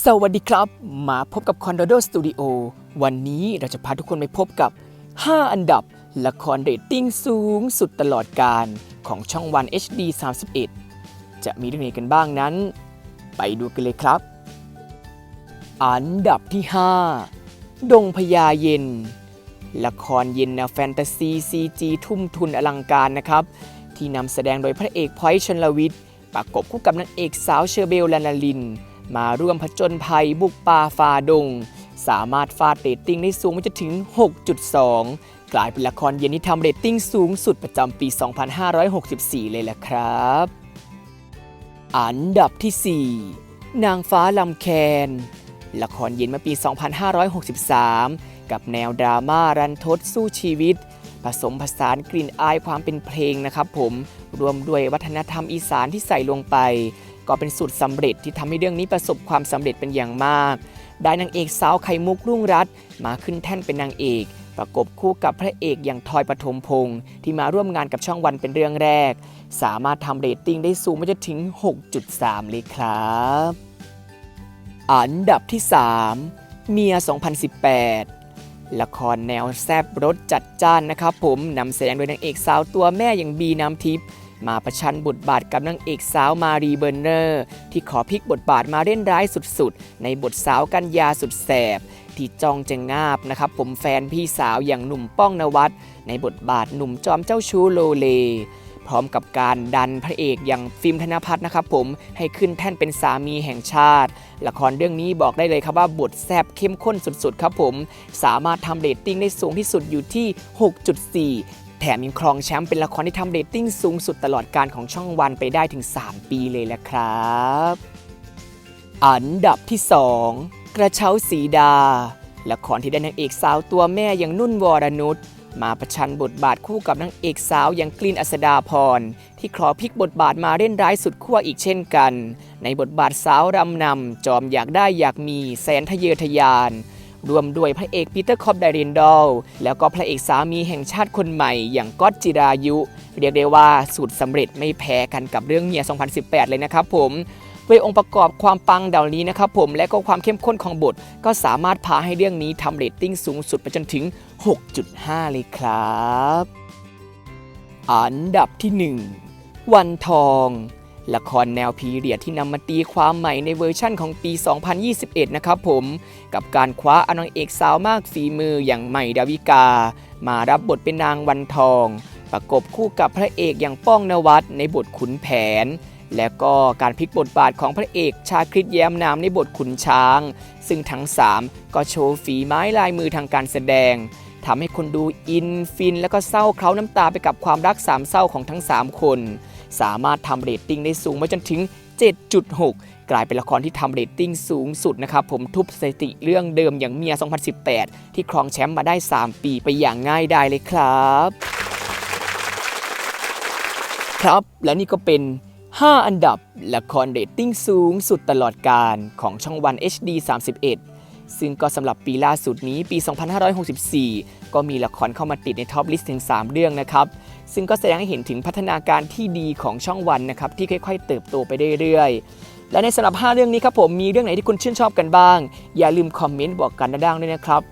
สวัสดีครับ มาพบกับ c o n d o d o Studio วันนี้เราจะพาทุกคนไปพบกับ 5 อันดับ ละครเรตติ้งสูงสุดตลอดการของช่องวัน HD 31 จะมีเรื่องไหนกันบ้างนั้น ไปดูกันเลยครับ อันดับที่ 5 ดงพญาเย็น ละครเย็นแนวแฟนตาซี CG ทุ่มทุนอลังการนะครับ ที่นำแสดงโดยพระเอกพอยชนลวิทย์ประกบคู่กับนางเอกสาวเชอร์เบลลานาลิน มาร่วมผจญภัยบุกป่าฝ่าดง สามารถฟาดเรตติ้งได้สูงไปจนถึง 6.2 กลายเป็นละครเย็นที่ทำเรตติ้งสูงสุดประจำปี 2564 เลยแหละครับ อันดับที่ 4 นางฟ้าลำแคน ละครเย็นเมื่อปี 2563 กับแนวดราม่ารันทดสู้ชีวิต ผสมผสานกลิ่นอายความเป็นเพลงนะครับผมรวมด้วยวัฒนธรรมอีสานที่ใส่ลงไป ก็เป็นสูตรสำเร็จที่ทำให้เรื่องนี้ประสบความสำเร็จเป็นอย่างมาก ได้นางเอกสาวไข่มุกรุ่งรัตน์มาขึ้นแท่นเป็นนางเอก ประกบคู่กับพระเอกอย่างทอยปฐมพงศ์ที่มาร่วมงานกับช่องวันเป็นเรื่องแรก สามารถทำเรตติ้งได้สูงไปจนถึง 6.3 เลยครับ อันดับที่ 3 เมีย 2018ละครแนวแซบรสจัดจ้านนะครับผมนำแสดงโดยนางเอกสาวตัวแม่อย่างบีน้ำทิพย์ มาประชันบทบาทกับนางเอกสาวมารีเบอร์เนอร์ ที่ขอพลิกบทบาทมาเล่นร้ายสุดๆ ในบทสาวกัญญาสุดแสบ ที่จ้องจะงาบนะครับ ผมแฟนพี่สาวอย่างหนุ่มป้องนวัดในบทบาทหนุ่มจอมเจ้าชู้โลเล พร้อมกับการดันพระเอกอย่างฟิล์มธนพัฒน์นะครับผมให้ขึ้นแท่นเป็นสามีแห่งชาติ ละครเรื่องนี้บอกได้เลยครับว่าบทแซบเข้มข้นสุดๆ ครับผม สามารถทำเรตติ้งได้สูงที่สุดอยู่ที่ 6.4 แถมยังครองแชมป์เป็นละครที่ทำเรตติ้งสูงสุดตลอดการของช่องวันไปได้ถึง 3 ปีเลยแหละครับ อันดับที่ 2 กระเช้าสีดา ละครที่ได้นางเอกสาวตัวแม่อย่างนุ่นวรนุชมาประชันบทบาทคู่กับนางเอกสาวอย่างกลินอัสดาพร ที่ขอพลิกบทบาทมาเล่นร้ายสุดขั้วอีกเช่นกัน ในบทบาทสาวรำนำจอมอยากได้อยากมีแสนทะเยอทะยาน รวมด้วยพระเอกปีเตอร์คอบไดเรนดอล แล้วก็พระเอกสามีแห่งชาติคนใหม่ อย่างก๊อตจิรายุ เรียกได้ว่าสูตรสำเร็จไม่แพ้กันกับเรื่องเมีย 2018 เลยนะครับผมด้วยองค์ประกอบความปังเหล่านี้นะครับผมและก็ความเข้มข้นของบท ก็สามารถพาให้เรื่องนี้ทำเรตติ้งสูงสุดไปจนถึง 6.5 เลยครับ อันดับที่ 1 วันทอง ละครแนวพีเรียดที่นำมาตีความใหม่ในเวอร์ชั่นของปี 2021 นะครับผม กับการคว้าอนางเอกสาวมากฝีมืออย่างใหม่ดาวิกา มารับบทเป็นนางวันทอง ประกบคู่กับพระเอกอย่างป้องนวัดในบทขุนแผน และก็การพลิกบทบาทของพระเอกชาคริตแย้มนามในบทขุนช้าง ซึ่งทั้ง 3 ก็โชว์ฝีไม้ลายมือทางการแสดงทำให้คนดูอินฟิน และก็เศร้าเคล้าน้ำตาไปกับความรักสามเศร้าของทั้ง 3 คน สามารถทำเรตติ้งได้สูงมาจนถึง 7.6 กลายเป็นละครที่ทำเรตติ้งสูงสุดนะครับผมทุบสถิติเรื่องเดิมอย่างเมีย 2018 ที่ครองแชมป์มาได้ 3 ปีไปอย่างง่ายได้เลยครับครับ และนี่ก็เป็น 5 อันดับละครเรตติ้งสูงสุดตลอดการของช่องวัน HD 31 ซึ่งก็สำหรับปีล่าสุดนี้ปี 2564 ก็มีละครเข้ามาติดในท็อปลิสต์ถึง 3 เรื่องนะครับ ซึ่งก็แสดงให้เห็นถึงพัฒนาการที่ดีของช่องวันนะครับที่ค่อยๆ เติบโตไปเรื่อยๆ และในสำหรับ 5 เรื่องนี้ครับผมมีเรื่องไหนที่คุณชื่นชอบกันบ้าง อย่าลืมคอมเมนต์บอกกันด้านๆด้วยนะครับ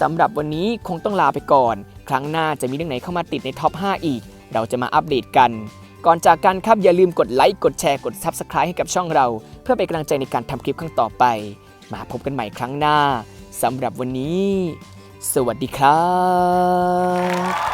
สำหรับวันนี้คงต้องลาไปก่อน ครั้งหน้าจะมีเรื่องไหนเข้ามาติดในท็อป 5 อีก เราจะมาอัปเดตกัน ก่อนจากกันครับอย่าลืมกดไลค์กดแชร์กด Subscribe ให้กับช่องเรา เพื่อเป็นกำลังใจในการทำคลิปครั้งต่อไป มาพบกันใหม่ครั้งหน้าสำหรับวันนี้ สวัสดีครับ